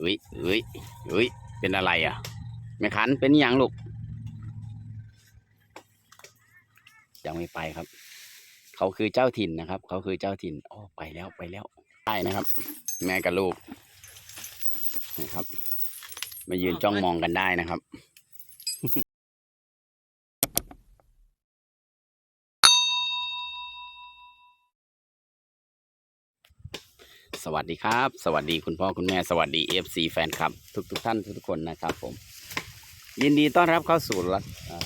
อุ้ยอุ้ยอุ้ยเป็นอะไรอะแม่ขันเป็นยังลูกยังไม่ไปครับ เขาคือเจ้าถิ่นนะครับ เขาคือเจ้าถิ่นอ๋อไปแล้วไปแล้วได้นะครับ แม่กับลูกนะครับ มายืนจ้องมองกันได้นะครับ สวัสดีครับ สวัสดีคุณพ่อคุณแม่สวัสดีเอฟซีแฟนคลับ ทุกทุกท่านทุกคนนะครับผม ยินดีต้อนรับเข้าสู่รัฐอ่า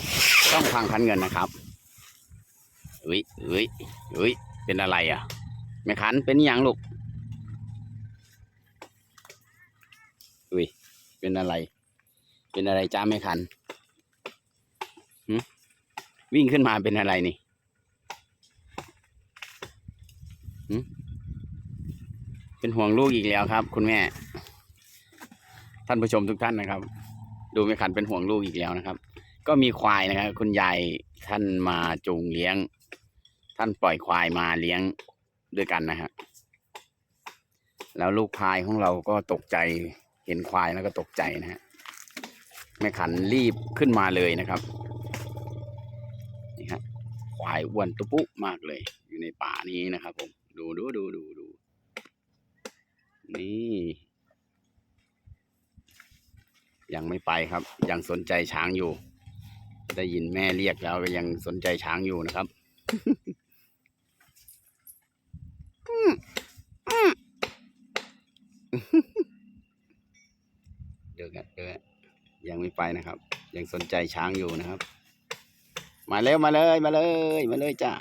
ช่องพังพันเงินนะครับอุ้ยอุ้ยอุ้ยเป็นอะไรอะแม่ขันเป็นหยังลูกอุ้ยเป็นอะไร เป็นอะไรจ้าแม่ขันวิ่งขึ้นมาเป็นอะไรนี่ เป็นห่วงลูกอีกแล้วครับ คุณแม่ ท่านผู้ชมทุกท่านนะครับ ดูไม่ขันเป็นห่วงลูกอีกแล้วนะครับ ก็มีควายนะครับ คุณยายท่านมาจูงเลี้ยง ท่านปล่อยควายมาเลี้ยงด้วยกันนะฮะแล้วลูกพายของเราก็ตกใจเห็นควายแล้วก็ตกใจนะฮะแม่ขันรีบขึ้นมาเลยนะครับนี่ฮะควายอ้วนตุปุ๊มากเลย อยู่ในป่านี้นะครับผมดูดูดูดูดู นี่ ยังไม่ไปครับ ยังสนใจช้างอยู่ ได้ยินแม่เรียกแล้วก็ยังสนใจช้างอยู่นะครับเดี๋ยวกันเดี๋ยวกันยังไม่ไปนะครับ ยังสนใจช้างอยู่นะครับ มาเร็วมาเลยมาเลยมาเลยจ้า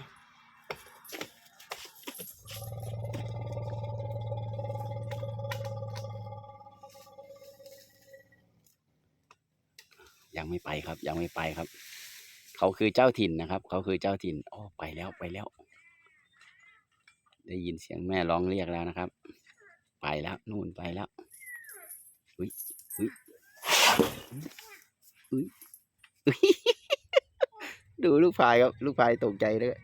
ยังไม่ไปครับ ยังไม่ไปครับ เขาคือเจ้าถิ่นนะครับ เขาคือเจ้าถิ่นอ๋อไปแล้วไปแล้ว ได้ยินเสียงแม่ร้องเรียกแล้วนะครับ ไปแล้วนู่นไปแล้วอุ้ยอุ้ยอุ้ยอุ้ยดูลูกพายครับ ลูกพายตกใจด้วย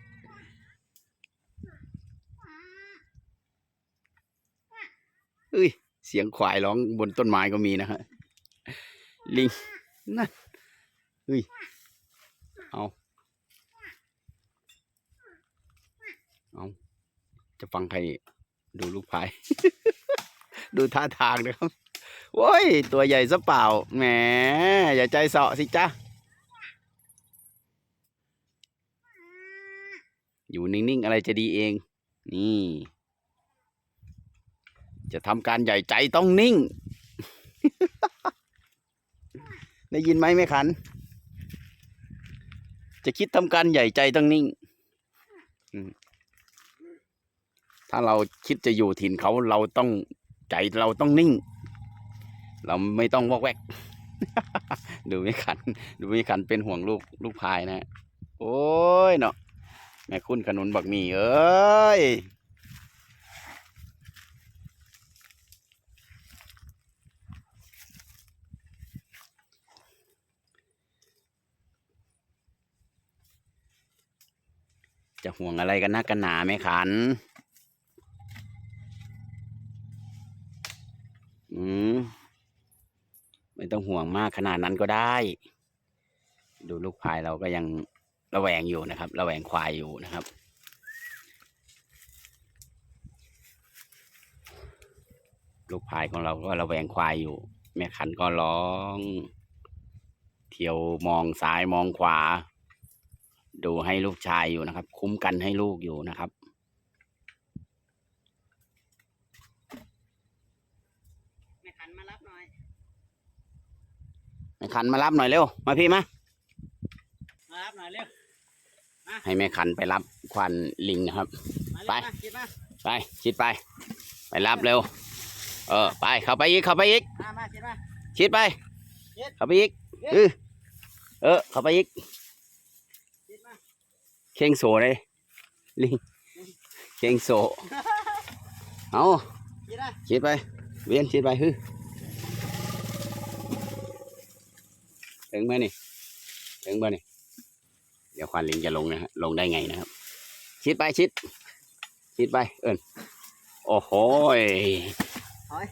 เอ้ยเสียงควายร้องบนต้นไม้ก็มีนะฮะลิง นั่นเฮ้ย เอา เอา จะฟังใครดูลูกพาย ดูท่าทางนะครับโว้ย ตัวใหญ่ซะเปล่า แหม อย่าใจเสาะสิจ๊ะอยู่นิ่ง ๆ อะไรจะดีเอง นี่ จะทำการใหญ่ใจต้องนิ่ง ได้ยินไหมแม่ขัน จะคิดทำการใหญ่ใจต้องนิ่งถ้าเราคิดจะอยู่ถิ่นเขาเราต้องใจเราต้องนิ่ง เราไม่ต้องวอกแวก ดูไม่ขัน ดูไม่ขันเป็นห่วงลูกลูกพายนะ โอ้ยเนาะแม่คุณขนุนบักมีเอ้ย ห่วงอะไรกันนักกันหนาไหมขัน อืมไม่ต้องห่วงมากขนาดนั้นก็ได้ ดูลูกพายเราก็ยังระแวงอยู่นะครับ ระแวงควายอยู่นะครับ ลูกพายของเราก็ระแวงควายอยู่ แม่ขันก็ร้อง เที่ยวมองซ้ายมองขวา ดูให้ลูกชายอยู่นะครับ คุ้มกันให้ลูกอยู่นะครับ แม่ขันมารับหน่อยแม่ขันมารับหน่อยเร็ว มาพี่มามารับหน่อยเร็วให้แม่ขันไปรับควันลิงนะครับมาไปเร็วมาคิดมาไปชิดไป ไปรับเร็ว เออ ไปเข้าไปอีกเข้าไปอีกมามาคิดมาชิดไปชิดเข้าไปอีกชิดเออเออเข้าไปอีกคิดมาเข่งโซเลยลิงเข่งโซเอาคิดมาชิดไป เวียนชิดไปฮึถึงไหมนี่ถึงบ่นี่เดี๋ยวควันลิงจะลงนะฮะลงได้ไงนะครับ ชิดไปชิด ชิดไป เอิญโอ้โหยถอย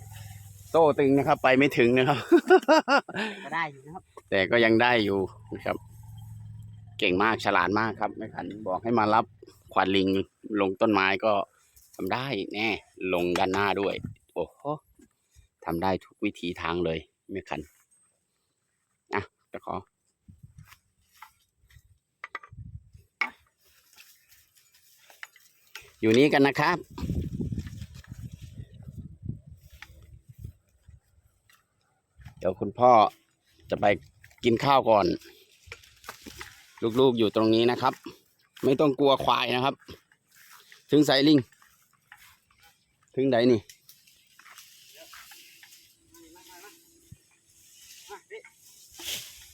โต้ตึงนะครับ ไปไม่ถึงนะครับ ก็ได้อยู่นะครับ แต่ก็ยังได้อยู่นะครับ เก่งมากฉลาดมากครับแม่ขันบอกให้มารับขวานลิงลงต้นไม้ก็ทำได้แน่ลงด้านหน้าด้วย โอ้โหทำได้ทุกวิธีทางเลยแม่ขันอะตะขออยู่นี้กันนะครับ เดี๋ยวคุณพ่อจะไปกินข้าวก่อน ลูกๆอยู่ตรงนี้นะครับ ไม่ต้องกลัวควายนะครับ ถึงไซลิง ถึงไหนนี่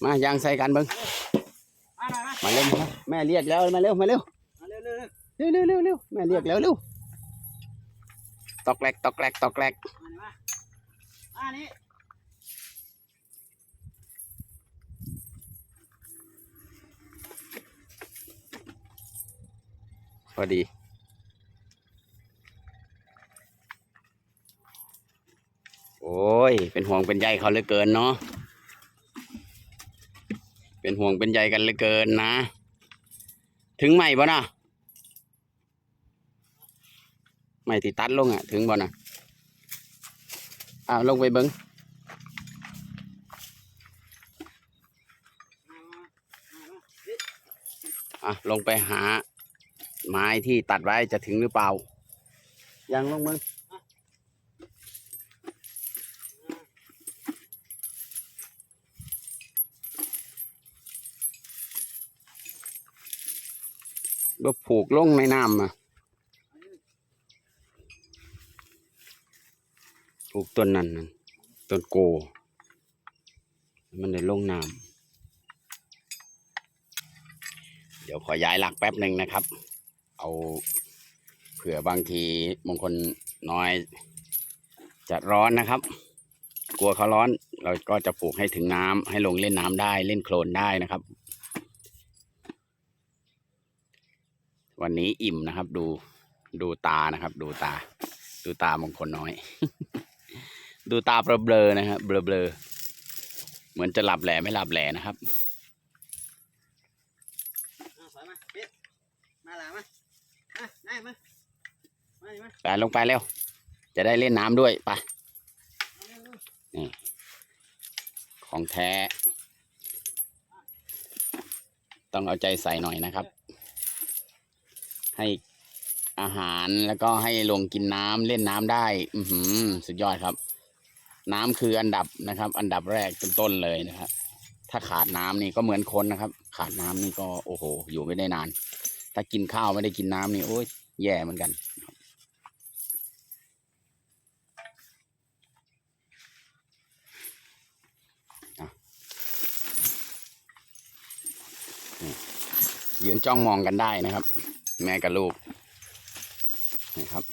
มายางใส่กันเบิ้งมาเร็วมาแม่เรียกแล้วมาเร็วมาเร็วมาเร็วเร็วเร็วเร็วเร็วเร็วแม่เรียกแล้วเร็วตอกแรกตอกแรกตอกแรกมาหน่อยมามานี่ พอดี โอ้ย เป็นห่วงเป็นใยเขาเหลือเกินเนาะ เป็นห่วงเป็นใยกันเหลือเกินนะ ถึงไหม่บ่นะไม่ติดตัดลงอะ ถึงบ่นะอ่าลงไปเบิงมามามามาพี่อะ ลงไปหา ไม้ที่ตัดไว้จะถึงหรือเปล่า ยังลงมึงก็ผูกลงในน้ำอะผูกต้นนั้นน่ะต้นโก มันได้ลงน้ำเดี๋ยวขอย้ายหลักแป๊บหนึ่งนะครับ เอาเผื่อบางทีมงคลน้อยจะร้อนนะครับ กลัวเขาร้อนเราก็จะปลูกให้ถึงน้ำให้ลงเล่นน้ำได้เล่นโคลนได้นะครับ วันนี้อิ่มนะครับ ดูดูตานะครับ ดูตา ดูตามงคลน้อย ดูตาเบลอๆนะครับเบลอๆเหมือนจะหลับแหล่ไม่หลับแหล่นะครับ เอาถอยมาพี่มาหลังมามา ไปลงไปเร็ว จะได้เล่นน้ำด้วยไปมาเร็วเร็วของแท้ ต้องเอาใจใส่หน่อยนะครับ ให้อาหารแล้วก็ให้ลงกินน้ำเล่นน้ำได้ อือหือสุดยอดครับ น้ำคืออันดับนะครับ อันดับแรกต้นๆเลยนะครับ ถ้าขาดน้ำนี่ก็เหมือนคนนะครับ ขาดน้ำนี่ก็โอ้โห อยู่ไม่ได้นาน ถ้ากินข้าวไม่ได้กินน้ำนี่โอ้ยแย่เหมือนกัน ยืนจ้องมองกันได้นะครับ แม่กับลูกนะครับ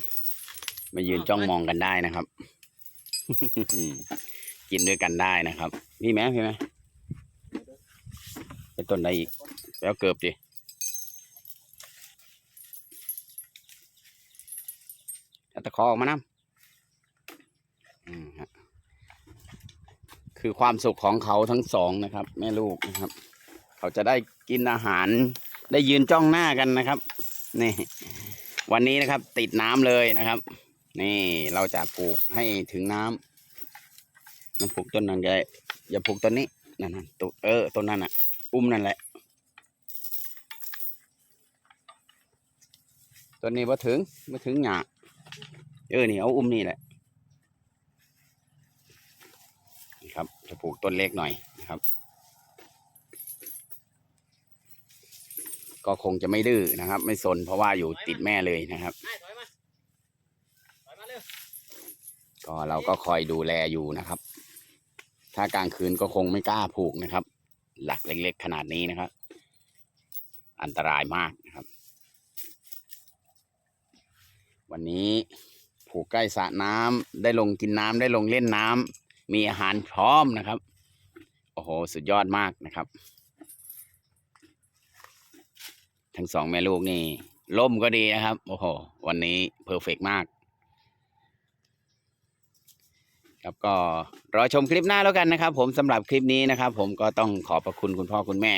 มายืนจ้องมองกันได้นะครับ กินด้วยกันได้นะครับ พี่แม่พี่แม่เป็นต้นใดอีก แล้วเกือบดิเอา ตะขอออกมานะอืมฮะคือความสุขของเขาทั้งสองนะครับ แม่ลูกนะครับ เขาจะได้กินอาหารได้ยืนจ้องหน้ากันนะครับนี่วันนี้นะครับ ติดน้ำเลยนะครับ นี่เราจะปลูกให้ถึงน้ำมันปลูกต้นนั้นอย่าอย่าปลูกต้นนี้นั่นนั่นต้นเออต้นนั้นอะ อุ้มนั่นแหละต้นนี้มาถึงมาถึงหยา เออนี่เอาอุ้มนี่แหละนี่ครับจะปลูกต้นเล็กหน่อยนะครับ ก็คงจะไม่ดื้อนะครับ ไม่สนเพราะว่าอยู่ติดแม่เลยนะครับนายถอยมาถอยมาเร็วก็เราก็คอยดูแลอยู่นะครับ ถ้ากลางคืนก็คงไม่กล้าผูกนะครับ หลักเล็กๆขนาดนี้นะครับ อันตรายมากนะครับ วันนี้ ผูกใกล้สระน้ำได้ลงกินน้ำได้ลงเล่นน้ำมีอาหารพร้อมนะครับ โอ้โห สุดยอดมากนะครับ ทั้งสองแม่ลูกนี่ล่มก็ดีนะครับ โอ้โห วันนี้เพอร์เฟกมาก ครับก็รอชมคลิปหน้าแล้วกันนะครับ ผมสำหรับคลิปนี้นะครับ ผมก็ต้องขอบพระคุณคุณพ่อคุณแม่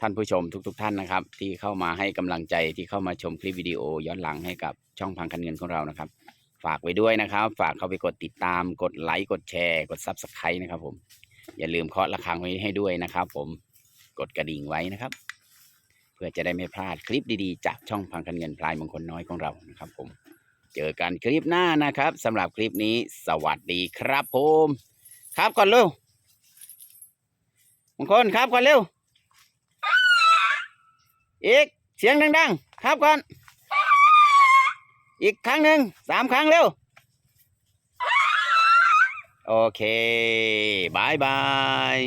ท่านผู้ชมทุกๆท่านนะครับ ที่เข้ามาให้กำลังใจที่เข้ามาชมคลิปวิดีโอย้อนหลังให้กับช่องพังคันเงินของเรานะครับ ฝากไว้ด้วยนะครับ ฝากเข้าไปกดติดตามกดไลค์กดแชร์ กดซับสไครต์นะครับ ผมอย่าลืมเคาะระฆังไว้ให้ด้วยนะครับ ผมกดกระดิ่งไว้นะครับ เพื่อจะได้ไม่พลาดคลิปดีๆ จากช่องพังคันเงินพลายมงคลน้อยของเรานะครับ ผม เจอกันคลิปหน้านะครับสำหรับคลิปนี้ สวัสดีครับผม ครับก่อนเร็วมงคลครับก่อนเร็ว อีกเสียงดังๆ ครับก่อน อีกครั้งหนึ่งสามครั้งเร็ว โอเคบายบาย